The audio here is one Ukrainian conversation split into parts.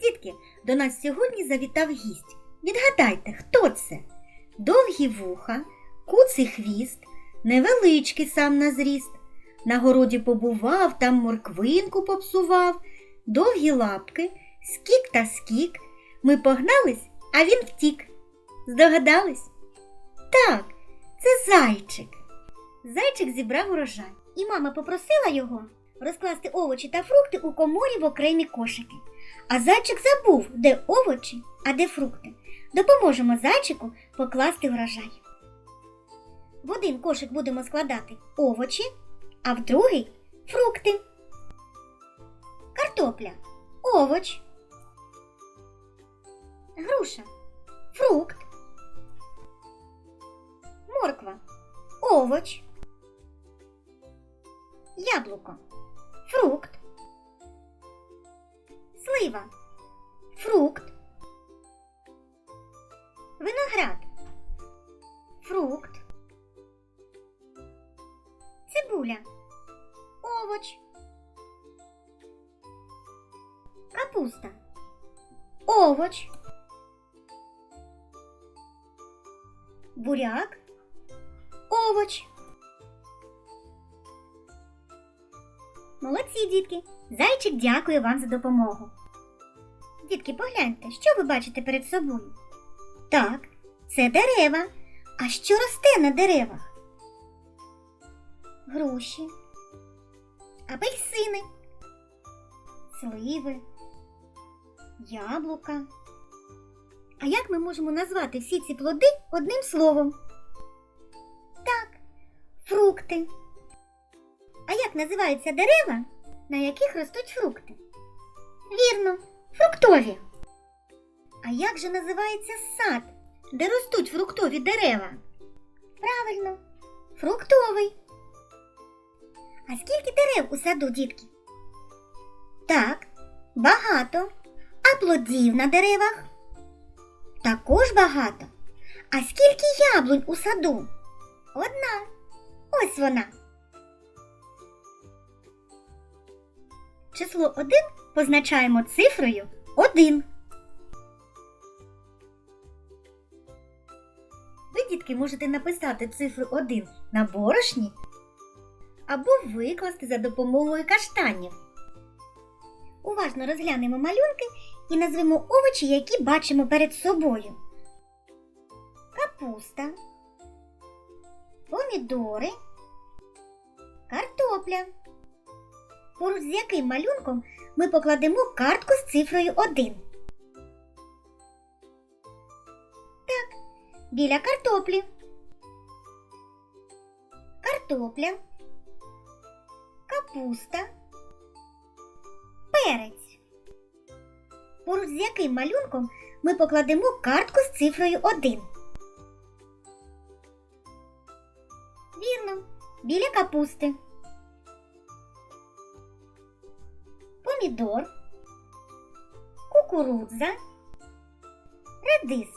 Дітки, до нас сьогодні завітав гість. Відгадайте, хто це? Довгі вуха, куций хвіст, невеличкий сам на зріст. На городі побував, там морквинку попсував, довгі лапки, скік та скік. Ми погнались, а він втік. Здогадались? Так, це зайчик. Зайчик зібрав урожай, і мама попросила його розкласти овочі та фрукти у коморі в окремі кошики. А зайчик забув, де овочі, а де фрукти. Допоможемо зайчику покласти врожай. В один кошик будемо складати овочі, а в другий фрукти. Картопля овоч. Груша фрукт. Морква овоч. Яблуко фрукт. Слива фрукт. Виноград фрукт. Цибуля овоч. Капуста овоч. Буряк овоч. Молодці, дітки! Зайчик дякує вам за допомогу. Дітки, погляньте, що ви бачите перед собою? Так, це дерева. А що росте на деревах? Груші, апельсини, сливи, яблука. А як ми можемо назвати всі ці плоди одним словом? Так, фрукти. Як називаються дерева, на яких ростуть фрукти? Вірно, фруктові. А як же називається сад, де ростуть фруктові дерева? Правильно, фруктовий. А скільки дерев у саду, дітки? Так, багато. А плодів на деревах? Також багато. А скільки яблунь у саду? Одна. Ось вона. Число 1 позначаємо цифрою 1. Ви, дітки, можете написати цифру 1 на борошні або викласти за допомогою каштанів. Уважно розглянемо малюнки і назвемо овочі, які бачимо перед собою. Капуста, помідори, картопля. Поруч з яким малюнком ми покладемо картку з цифрою 1. Так, біля картоплі. Картопля, капуста, перець. Поруч з яким малюнком ми покладемо картку з цифрою 1. Вірно, біля капусти. Помідор, кукурудза, редис.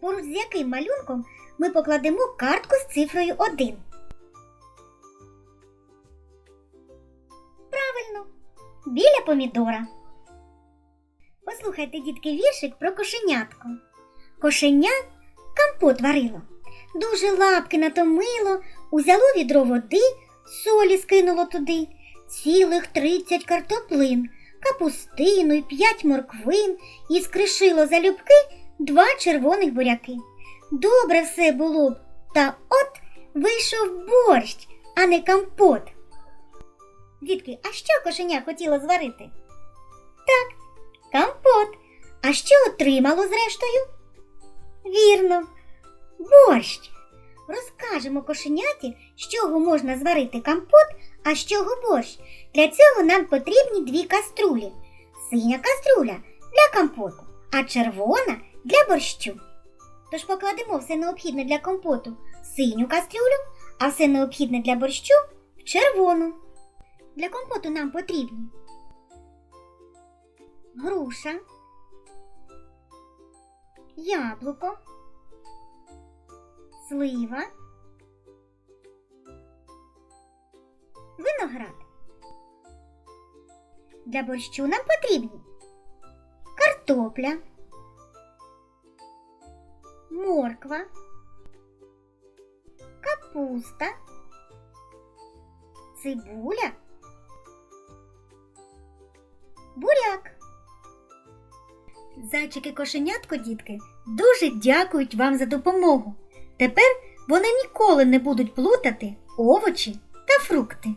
Поруч з яким малюнком ми покладемо картку з цифрою 1. Правильно, біля помідора. Послухайте, дітки, віршик про кошенятко. Кошеня компот варило. Дуже лапки натомило, узяло відро води, солі скинуло туди цілих тридцять картоплин, капустину й п'ять морквин і скришило залюбки два червоних буряки. Добре все було б, та от вийшов борщ, а не компот. Дітки, а що кошеня хотіло зварити? Так, компот. А що отримало зрештою? Вірно, борщ. Розкажемо кошеняті, з чого можна зварити компот, а чого борщ. Для цього нам потрібні дві каструлі. Синя каструля для компоту, а червона для борщу. Тож покладемо все необхідне для компоту в синю кастрюлю, а все необхідне для борщу в червону. Для компоту нам потрібні груша, яблуко слива, виноград. для борщу нам потрібні картопля, морква, капуста, цибуля, буряк. Зайчики кошенятко, дітки, дуже дякують вам за допомогу. Тепер вони ніколи не будуть плутати овочі та фрукти.